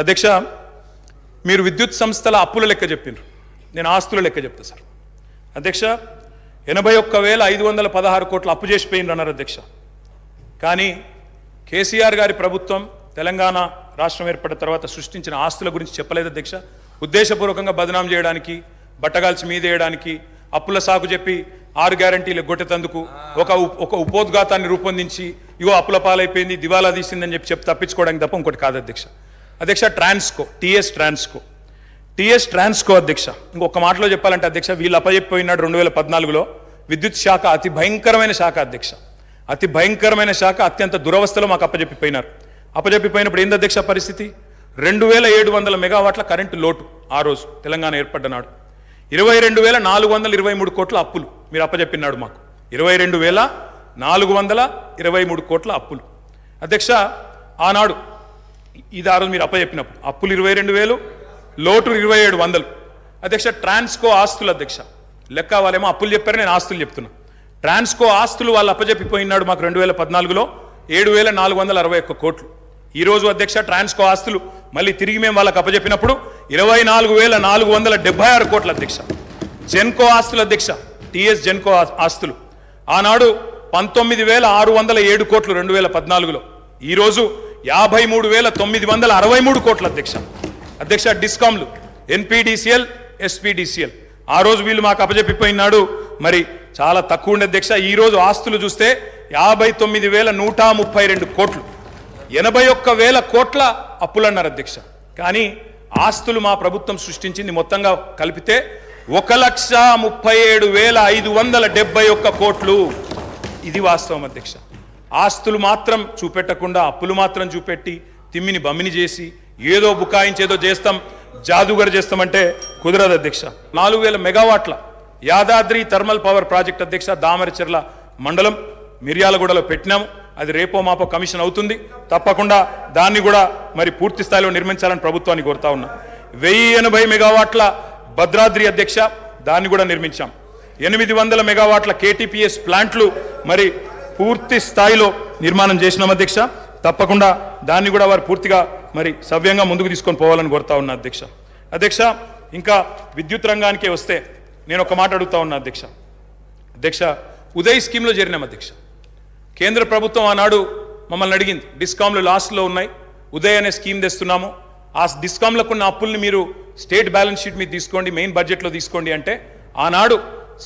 అధ్యక్ష మీరు విద్యుత్ సంస్థల అప్పుల లెక్క చెప్పినారు నేను ఆస్తుల లెక్క చెప్తా సార్. అధ్యక్ష ఎనభై ఒక్క వేల ఐదు వందల పదహారు కోట్లు అప్పు చేసిపోయింది అన్నారు అధ్యక్ష. కానీ కేసీఆర్ గారి ప్రభుత్వం తెలంగాణ రాష్ట్రం ఏర్పడిన తర్వాత సృష్టించిన ఆస్తుల గురించి చెప్పలేదు అధ్యక్ష. ఉద్దేశపూర్వకంగా బదనాం చేయడానికి బట్టగాల్చి మీదేయడానికి అప్పుల సాకు చెప్పి ఆరు గ్యారంటీలు గొట్టెతందుకు ఒక ఒక ఉపోద్ఘాతాన్ని రూపొందించి ఇగో అప్పుల పాలైపోయింది దివాలా తీసిందని చెప్పి చెప్పి తప్పించుకోవడానికి తప్ప ఇంకోటి కాదు అధ్యక్ష. అధ్యక్ష ట్రాన్స్కో టీఎస్ ట్రాన్స్కో. టీఎస్ ట్రాన్స్కో అధ్యక్ష ఇంకొక మాటలో చెప్పాలంటే అధ్యక్ష వీళ్ళు అప్పచెప్పిపోయినాడు రెండు వేల పద్నాలుగులో. విద్యుత్ శాఖ అతి భయంకరమైన శాఖ అధ్యక్ష. అతి భయంకరమైన శాఖ అత్యంత దురవస్థలో మాకు అప్పచెప్పిపోయినారు అప్పచెప్పిపోయినప్పుడు ఏంది అధ్యక్ష పరిస్థితి? రెండు వేల ఏడు వందల మెగావాట్ల కరెంటు లోటు ఆ రోజు తెలంగాణ ఏర్పడ్డ నాడు. ఇరవై రెండు వేల నాలుగు వందల ఇరవై మూడు కోట్ల అప్పులు మీరు అప్పచెప్పినాడు మాకు. ఇరవై రెండు వేల నాలుగు వందల ఇరవై మూడు కోట్ల అప్పులు. అధ్యక్ష ఆనాడు ఇది ఆ రోజు మీరు అప్పచెప్పినప్పుడు. అప్పులు ఇరవై రెండు వేలు లోటు ఇరవై ఏడు వందలు. అధ్యక్ష ట్రాన్స్కో ఆస్తులు అధ్యక్ష. లెక్క వాళ్ళేమో అప్పులు చెప్పారు నేను ఆస్తులు చెప్తున్నా. ట్రాన్స్కో ఆస్తులు వాళ్ళు అప్పచెప్పిపోయినాడు మాకు రెండు వేల పద్నాలుగులో ఏడు వేల నాలుగు వందల అరవై ఒక్క కోట్లు. ఈరోజు అధ్యక్ష ట్రాన్స్కో ఆస్తులు మళ్ళీ తిరిగి మేము వాళ్ళకి అప్పచెప్పినప్పుడు ఇరవై నాలుగు వేల నాలుగు వందల డెబ్బై ఆరు కోట్ల అధ్యక్ష. జెన్కో ఆస్తుల అధ్యక్ష టిఎస్ జెన్కో ఆస్తులు. ఆనాడు పంతొమ్మిది వేల ఆరు వందల ఏడు కోట్లు రెండు వేల పద్నాలుగులో. ఈరోజు యాభై మూడు వేల తొమ్మిది వందల అరవై మూడు కోట్ల అధ్యక్ష. అధ్యక్ష డిస్కామ్లు ఎన్పిడిసిఎల్ ఎస్పిడిసిఎల్. ఆ రోజు వీళ్ళు మాకు అప్పజెప్పిపోయినాడు మరి చాలా తక్కువ ఉండే అధ్యక్ష. ఈరోజు ఆస్తులు చూస్తే యాభై తొమ్మిది వేల నూట ముప్పై రెండు కోట్లు. ఎనభై ఒక్క వేల కోట్ల అప్పులన్నారు అధ్యక్ష. కానీ ఆస్తులు మా ప్రభుత్వం సృష్టించింది మొత్తంగా కలిపితే ఒక లక్ష ముప్పై ఏడు వేల ఐదు వందల డెబ్బై ఒక్క కోట్లు. ఇది వాస్తవం అధ్యక్ష. ఆస్తులు మాత్రం చూపెట్టకుండా అప్పులు మాత్రం చూపెట్టి తిమ్మిని బమ్మిని చేసి ఏదో బుకాయించేదో చేస్తాం జాదుగర్ చేస్తామంటే కుదరదు అధ్యక్ష. నాలుగు వేల మెగావాట్ల యాదాద్రి థర్మల్ పవర్ ప్రాజెక్ట్ అధ్యక్ష దామరచెర్ల మండలం మిర్యాలగూడలో పెట్టినాము. అది రేపో మాపో కమిషన్ అవుతుంది. తప్పకుండా దాన్ని కూడా మరి పూర్తి స్థాయిలో నిర్మించాలని ప్రభుత్వాన్ని కోరుతా ఉన్నా. వెయ్యి ఎనభై మెగావాట్ల భద్రాద్రి అధ్యక్ష దాన్ని కూడా నిర్మించాం. ఎనిమిది వందల మెగావాట్ల కేటీపీఎస్ ప్లాంట్లు మరి పూర్తి స్థాయిలో నిర్మాణం చేసినాం అధ్యక్ష. తప్పకుండా దాన్ని కూడా వారు పూర్తిగా మరి సవ్యంగా ముందుకు తీసుకొని పోవాలని కోరుతా ఉన్నా అధ్యక్ష. అధ్యక్ష ఇంకా విద్యుత్ రంగానికే వస్తే నేను ఒక మాట అడుగుతా ఉన్నా అధ్యక్ష. అధ్యక్ష ఉదయ్ స్కీమ్లో చేరినాం అధ్యక్ష. కేంద్ర ప్రభుత్వం ఆనాడు మమ్మల్ని అడిగింది డిస్కామ్లు లాస్ట్లో ఉన్నాయి ఉదయ్ అనే స్కీమ్ తెస్తున్నాము. ఆ డిస్కామ్లకు ఉన్న అప్పుల్ని మీరు స్టేట్ బ్యాలెన్స్ షీట్ మీద తీసుకోండి మెయిన్ బడ్జెట్లో తీసుకోండి అంటే ఆనాడు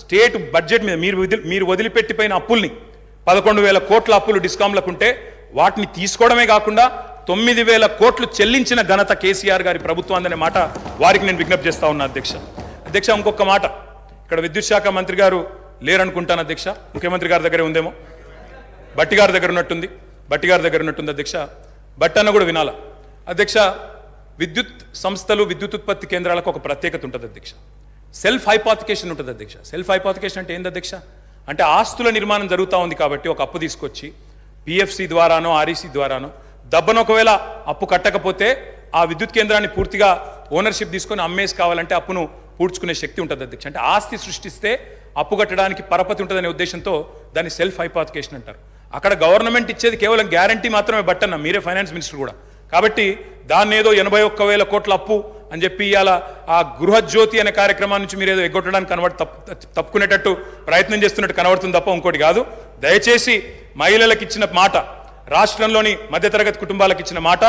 స్టేట్ బడ్జెట్ మీద మీరు వదిలి మీరు వదిలిపెట్టిపోయిన అప్పుల్ని పదకొండు వేల కోట్ల అప్పులు డిస్కామ్లకు ఉంటే వాటిని తీసుకోవడమే కాకుండా తొమ్మిది వేల కోట్లు చెల్లించిన ఘనత కేసీఆర్ గారి ప్రభుత్వం అనే మాట వారికి నేను విజ్ఞప్తి చేస్తా ఉన్నా అధ్యక్ష. అధ్యక్ష ఇంకొక మాట. ఇక్కడ విద్యుత్ శాఖ మంత్రి గారు లేరనుకుంటాను అధ్యక్ష. ముఖ్యమంత్రి గారి దగ్గరే ఉందేమో? బట్టి గారి దగ్గర ఉన్నట్టుంది. బట్టి గారి దగ్గర ఉన్నట్టుంది అధ్యక్ష. బట్టి అన్న కూడా వినాలా? అధ్యక్ష విద్యుత్ సంస్థలు విద్యుత్ ఉత్పత్తి కేంద్రాలకు ఒక ప్రత్యేకత ఉంటుంది అధ్యక్ష. సెల్ఫ్ హైపాతికేషన్ ఉంటుంది అధ్యక్ష. సెల్ఫ్ హైపాతికేషన్ అంటే ఏంది అధ్యక్ష? అంటే ఆస్తుల నిర్మాణం జరుగుతూ ఉంది కాబట్టి ఒక అప్పు తీసుకొచ్చి పిఎఫ్సి ద్వారానో ఆర్ఈసి ద్వారానో దబ్బను ఒకవేళ అప్పు కట్టకపోతే ఆ విద్యుత్ కేంద్రాన్ని పూర్తిగా ఓనర్షిప్ తీసుకొని అమ్మేసి కావాలంటే అప్పును పూడ్చుకునే శక్తి ఉంటుంది అధ్యక్ష. అంటే ఆస్తి సృష్టిస్తే అప్పు కట్టడానికి పరపతి ఉంటుందనే ఉద్దేశంతో దాన్ని సెల్ఫ్ హైపాథికేషన్ అంటారు. అక్కడ గవర్నమెంట్ ఇచ్చేది కేవలం గ్యారంటీ మాత్రమే బట్టన్న మీరే ఫైనాన్స్ మినిస్టర్ కూడా. కాబట్టి దాన్ని ఏదో ఎనభై ఒక్క వేల కోట్ల అప్పు అని చెప్పి ఇవాళ ఆ గృహజ్యోతి అనే కార్యక్రమాన్ని నుంచి మీరు ఏదో ఎగ్గొట్టడానికి కనబడి తప్పు తప్పుకునేటట్టు ప్రయత్నం చేస్తున్నట్టు కనబడుతుంది తప్ప ఇంకోటి కాదు. దయచేసి మహిళలకు ఇచ్చిన మాట రాష్ట్రంలోని మధ్యతరగతి కుటుంబాలకు ఇచ్చిన మాట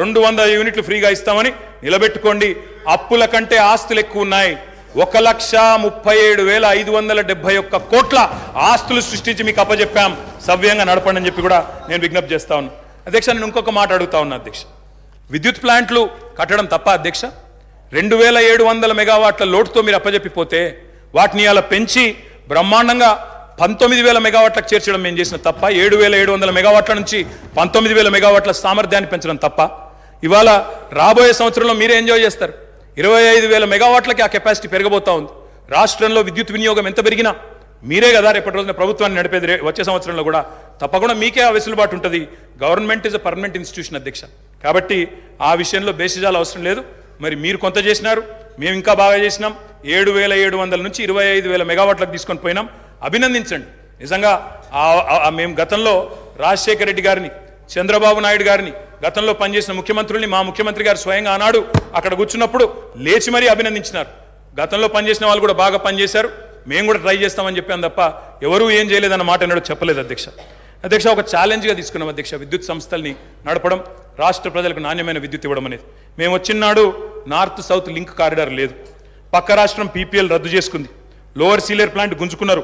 రెండు వందల యూనిట్లు ఫ్రీగా ఇస్తామని నిలబెట్టుకోండి. అప్పుల కంటే ఆస్తులు ఎక్కువ ఉన్నాయి. ఒక లక్ష ముప్పై ఏడు వేల ఐదు వందల డెబ్బై ఒక్క కోట్ల ఆస్తులు సృష్టించి మీకు అప్పచెప్పాం సవ్యంగా నడపండి అని చెప్పి కూడా నేను విజ్ఞప్తి చేస్తా ఉన్నాను అధ్యక్ష నేను ఇంకొక మాట అడుగుతా ఉన్నా అధ్యక్ష. విద్యుత్ ప్లాంట్లు కట్టడం తప్ప అధ్యక్ష? రెండు వేల ఏడు వందల మెగావాట్ల లోటుతో మీరు అప్పజెప్పిపోతే వాటిని అలా పెంచి బ్రహ్మాండంగా పంతొమ్మిది వేల మెగావాట్లకు చేర్చడం మేము చేసిన తప్ప ఏడు వేల ఏడు వందల మెగావాట్ల నుంచి పంతొమ్మిది వేల మెగావాట్ల సామర్థ్యాన్ని పెంచడం తప్ప ఇవాళ రాబోయే సంవత్సరంలో మీరే ఎంజాయ్ చేస్తారు. ఇరవై ఐదు వేల మెగావాట్లకి ఆ కెపాసిటీ పెరగబోతా ఉంది. రాష్ట్రంలో విద్యుత్ వినియోగం ఎంత పెరిగినా మీరే కదా రేపటి రోజున ప్రభుత్వాన్ని నడిపేది. వచ్చే సంవత్సరంలో కూడా తప్పకుండా మీకే ఆ వెసులుబాటు ఉంటుంది. Government is a permanent institution అధ్యక్ష. కాబట్టి ఆ విషయంలో బేసిజాలు అవసరం లేదు. మరి మీరు కొంత చేసినారు మేము ఇంకా బాగా చేసినాం. ఏడు వేల ఏడు వందల నుంచి ఇరవై ఐదు వేల మెగావాట్లకు తీసుకొని పోయినాం. అభినందించండి. నిజంగా ఆ- మేము గతంలో రాజశేఖర రెడ్డి గారిని చంద్రబాబు నాయుడు గారిని గతంలో పనిచేసిన ముఖ్యమంత్రుల్ని మా ముఖ్యమంత్రి గారు స్వయంగా ఆనాడు అక్కడ కూర్చున్నప్పుడు లేచి మరీ అభినందించినారు. గతంలో పనిచేసిన వాళ్ళు కూడా బాగా పనిచేశారు. మేము కూడా ట్రై చేస్తామని చెప్పాను తప్ప ఎవరూ ఏం చేయలేదన్న మాట అన్నాడు చెప్పలేదు అధ్యక్ష. అధ్యక్ష ఒక ఛాలెంజ్గా తీసుకున్నాం అధ్యక్ష విద్యుత్ సంస్థల్ని నడపడం రాష్ట్ర ప్రజలకు నాణ్యమైన విద్యుత్ ఇవ్వడం అనేది. మేము వచ్చినాడు నార్త్ సౌత్ లింక్ కారిడార్ లేదు. పక్క రాష్ట్రం పీపీఎల్ రద్దు చేసుకుంది. లోవర్ సీలేర్ ప్లాంట్ గుంజుకున్నారు.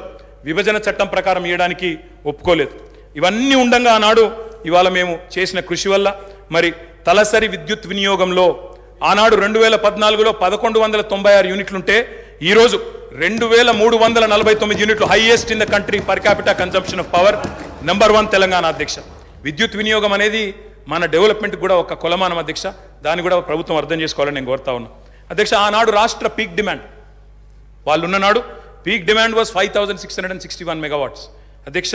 విభజన చట్టం ప్రకారం ఇవ్వడానికి ఒప్పుకోలేదు. ఇవన్నీ ఉండంగా ఆనాడు ఇవాళ మేము చేసిన కృషి వల్ల మరి తలసరి విద్యుత్ వినియోగంలో ఆనాడు రెండు వేల పద్నాలుగులో పదకొండు వందల తొంభై ఆరు యూనిట్లుంటే ఈరోజు రెండు వేల మూడు వందల నలభై తొమ్మిది యూనిట్లు highest in the country per capita consumption of power. Number one Telangana అధ్యక్ష. విద్యుత్ వినియోగం అనేది మన డెవలప్మెంట్ కూడా ఒక కొలమానం అధ్యక్ష. దాన్ని కూడా ప్రభుత్వం అర్థం చేసుకోవాలని నేను కోరుతా ఉన్నా. అధ్యక్ష ఆనాడు రాష్ట్ర పీక్ డిమాండ్. వాళ్ళు ఉన్ననాడు peak demand was five thousand six hundred and sixty one megawatts. అధ్యక్ష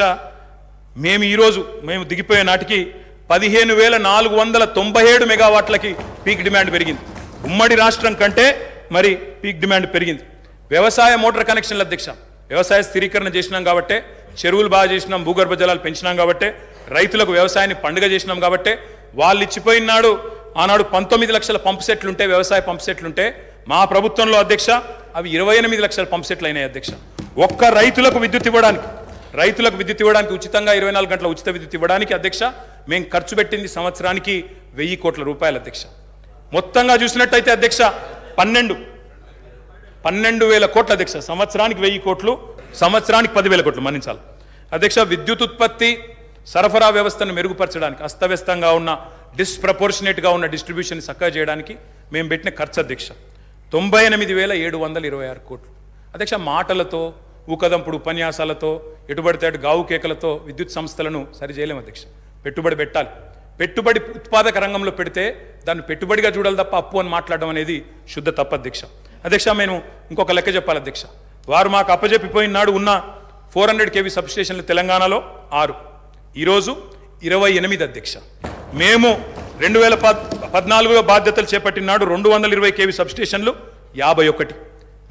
మేము ఈరోజు మేము దిగిపోయే నాటికి పదిహేను వేల నాలుగు వందల తొంభై ఏడు మెగావాట్లకి పీక్ డిమాండ్ పెరిగింది. ఉమ్మడి రాష్ట్రం కంటే మరి పీక్ డిమాండ్ పెరిగింది. వ్యవసాయ మోటార్ కనెక్షన్ల అధ్యక్ష వ్యవసాయ స్థిరీకరణ చేసినాం కాబట్టే చెరువులు బాగా చేసినాం భూగర్భ జలాలు పెంచినాం కాబట్టే రైతులకు వ్యవసాయాన్ని పండుగ చేసినాం కాబట్టే వాళ్ళు ఇచ్చిపోయిన నాడు ఆనాడు పంతొమ్మిది లక్షల పంప్ సెట్లుంటే వ్యవసాయ పంప్ సెట్లుంటే మా ప్రభుత్వంలో అధ్యక్ష అవి ఇరవై ఎనిమిది లక్షల పంప్ సెట్లు అయినాయి అధ్యక్ష. ఒక్క రైతులకు విద్యుత్ ఇవ్వడానికి రైతులకు విద్యుత్ ఇవ్వడానికి ఉచితంగా ఇరవై నాలుగు గంటల ఉచిత విద్యుత్ ఇవ్వడానికి అధ్యక్ష మేము ఖర్చు పెట్టింది సంవత్సరానికి వెయ్యి కోట్ల రూపాయలు అధ్యక్ష. మొత్తంగా చూసినట్టయితే అధ్యక్ష పన్నెండు పన్నెండు వేల కోట్ల అధ్యక్ష. సంవత్సరానికి వెయ్యి కోట్లు సంవత్సరానికి పదివేల కోట్లు మన్నించాలి. అధ్యక్ష విద్యుత్ ఉత్పత్తి సరఫరా వ్యవస్థను మెరుగుపరచడానికి అస్తవ్యస్తంగా ఉన్న డిస్ప్రపోర్షనేట్గా ఉన్న డిస్ట్రిబ్యూషన్ చక్కగా చేయడానికి మేము పెట్టిన ఖర్చు అధ్యక్ష. తొంభై ఎనిమిది వేల ఏడు వందల ఇరవై ఆరు కోట్లు. అధ్యక్ష మాటలతో ఊకదంపుడు ఉపన్యాసాలతో ఎటుబడితే గావు కేకలతో విద్యుత్ సంస్థలను సరిచేయలేము అధ్యక్ష. పెట్టుబడి పెట్టాలి. పెట్టుబడి ఉత్పాదక రంగంలో పెడితే దాన్ని పెట్టుబడిగా చూడాలి తప్ప అప్పు అని మాట్లాడడం అనేది శుద్ధ తప్ప అధ్యక్ష. అధ్యక్ష మేము ఇంకొక లెక్క చెప్పాలి అధ్యక్ష. వారు మాకు అప్పజెప్పిపోయిన నాడు ఉన్న ఫోర్ హండ్రెడ్ కేవీ సబ్స్టేషన్లు తెలంగాణలో ఆరు. ఈరోజు ఇరవై ఎనిమిది అధ్యక్ష. మేము రెండు వేల పద్ పద్నాలుగులో బాధ్యతలు చేపట్టినాడు రెండు వందల ఇరవై కేవీ సబ్స్టేషన్లు యాభై ఒకటి.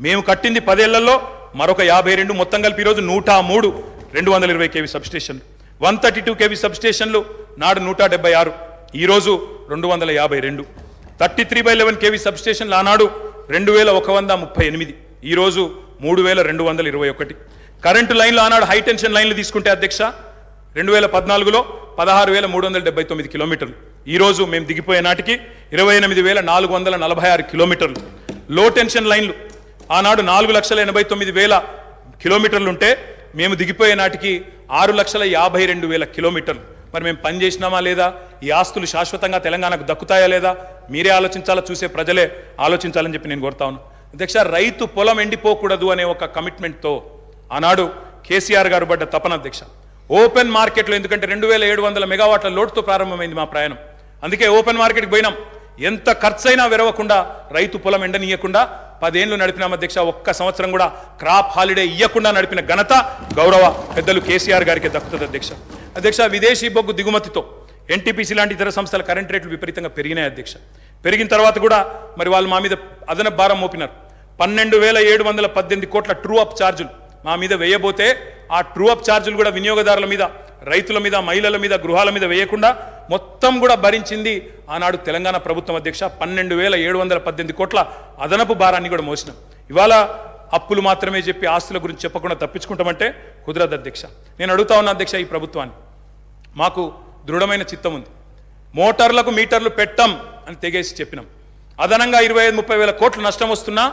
మేము కట్టింది పదేళ్ళలో మరొక యాభై రెండు మొత్తం కలిపి ఈరోజు నూట మూడు రెండు వందల ఇరవై కేవీ సబ్స్టేషన్లు. వన్ థర్టీ టూ కేవీ సబ్స్టేషన్లు నాడు నూట డెబ్బై ఆరు. ఈరోజు రెండు వందల యాభై రెండు. Thirty three by eleven KV సబ్స్టేషన్లు ఆనాడు రెండు వేల ఒక వంద ముప్పై ఎనిమిది. ఈరోజు మూడు వేల రెండు వందల ఇరవై ఒకటి. కరెంటు లైన్లు ఆనాడు హైటెన్షన్ లైన్లు తీసుకుంటే అధ్యక్ష రెండు వేల పద్నాలుగులో పదహారు వేల మూడు వందల డెబ్బై తొమ్మిది కిలోమీటర్లు. ఈరోజు మేము దిగిపోయే నాటికి ఇరవై ఎనిమిది వేల నాలుగు వందల నలభై ఆరు కిలోమీటర్లు. లో టెన్షన్ లైన్లు. ఆనాడు నాలుగు లక్షల ఎనభై తొమ్మిది వేల కిలోమీటర్లు ఉంటే మేము దిగిపోయే నాటికి ఆరు లక్షల యాభై రెండు వేల కిలోమీటర్లు. మరి మేము పని చేసినామా లేదా? ఈ ఆస్తులు శాశ్వతంగా తెలంగాణకు దక్కుతాయా లేదా? మీరే ఆలోచించాలా? చూసే ప్రజలే ఆలోచించాలని చెప్పి నేను కోరుతా ఉన్నాను అధ్యక్ష రైతు పొలం ఎండిపోకూడదు అనే ఒక కమిట్మెంట్తో ఆనాడు కేసీఆర్ గారు పడ్డ తపన అధ్యక్ష. ఓపెన్ మార్కెట్లో ఎందుకంటే రెండు వేల ఏడు వందల మెగావాట్ల లోటుతో ప్రారంభమైంది మా ప్రయాణం. అందుకే ఓపెన్ మార్కెట్కి పోయినాం. ఎంత ఖర్చైనా విరవకుండా రైతు పొలం ఎండనీయకుండా పదేళ్ళు నడిపినాం అధ్యక్ష ఒక్క సంవత్సరం కూడా క్రాప్ హాలిడే ఇవ్వకుండా నడిపిన ఘనత గౌరవ పెద్దలు కేసీఆర్ గారికి దక్కుతుంది అధ్యక్ష. అధ్యక్ష విదేశీ బొగ్గు దిగుమతితో ఎన్టీపీసీ లాంటి ఇతర సంస్థల కరెంట్ రేట్లు విపరీతంగా పెరిగినాయి అధ్యక్ష. పెరిగిన తర్వాత కూడా మరి వాళ్ళు మా మీద అదనపు భారం మోపినారు. పన్నెండు వేల ఏడు వందల పద్దెనిమిది కోట్ల ట్రూ అప్ ఛార్జులు మా మీద వేయబోతే ఆ ట్రూ అప్ ఛార్జీలు కూడా వినియోగదారుల మీద రైతుల మీద మహిళల మీద గృహాల మీద వేయకుండా మొత్తం కూడా భరించింది ఆనాడు తెలంగాణ ప్రభుత్వం అధ్యక్ష. పన్నెండు వేల ఏడు వందల పద్దెనిమిది కోట్ల అదనపు భారాన్ని కూడా మోసినాం. ఇవాళ అప్పులు మాత్రమే చెప్పి ఆస్తుల గురించి చెప్పకుండా తప్పించుకుంటామంటే కుదరదు అధ్యక్ష. నేను అడుగుతా ఉన్న అధ్యక్ష ఈ ప్రభుత్వాన్ని. మాకు దృఢమైన చిత్తం ఉంది. మోటార్లకు మీటర్లు పెట్టం అని తెగేసి చెప్పినాం. అదనంగా ఇరవై ఐదు ముప్పై వేల కోట్లు నష్టం వస్తున్నా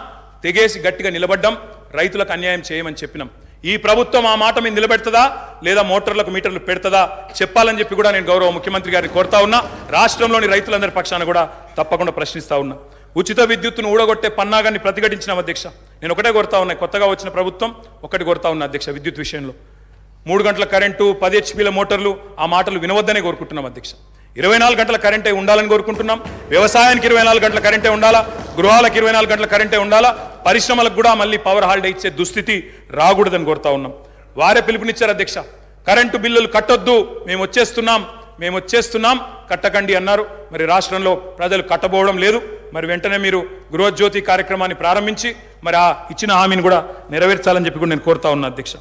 తెగేసి గట్టిగా నిలబడ్డం రైతులకు అన్యాయం చేయమని చెప్పినాం. ఈ ప్రభుత్వం ఆ మాట మీద నిలబెడుతుందా? లేదా మోటార్లకు మీటర్లు పెడుతుందా? చెప్పాలని చెప్పి కూడా నేను గౌరవ ముఖ్యమంత్రి గారిని కోరుతా ఉన్నా. రాష్ట్రంలోని రైతులందరి పక్షాన కూడా తప్పకుండా ప్రశ్నిస్తా ఉన్నా. ఉచిత విద్యుత్తును ఊడగొట్టే పన్నాగాన్ని ప్రతిఘటించిన అధ్యక్ష. నేను ఒకటే కోరుతా ఉన్నా. కొత్తగా వచ్చిన ప్రభుత్వం ఒకటి కోరుతా ఉన్నా అధ్యక్ష విద్యుత్ విషయంలో. మూడు గంటల కరెంటు పది హెచ్పీల మోటార్లు ఆ మాటలు వినవద్దనే కోరుకుంటున్నాం అధ్యక్ష. ఇరవై నాలుగు గంటల కరెంటే ఉండాలని కోరుకుంటున్నాం. వ్యవసాయానికి ఇరవై నాలుగు గంటల కరెంటే ఉండాలా? గృహాలకు ఇరవై నాలుగు గంటల కరెంటే ఉండాలా? పరిశ్రమలకు కూడా మళ్ళీ పవర్ హాలిడే ఇచ్చే దుస్థితి రాకూడదని కోరుతా ఉన్నాం. వారే పిలుపునిచ్చారు అధ్యక్ష. కరెంటు బిల్లులు కట్టొద్దు. మేము వచ్చేస్తున్నాం. మేము వచ్చేస్తున్నాం. కట్టకండి అన్నారు. మరి రాష్ట్రంలో ప్రజలు కట్టబోవడం లేదు. మరి వెంటనే మీరు గృహజ్యోతి కార్యక్రమాన్ని ప్రారంభించి మరి ఆ ఇచ్చిన హామీని కూడా నెరవేర్చాలని చెప్పి కూడా నేను కోరుతా ఉన్నా అధ్యక్ష.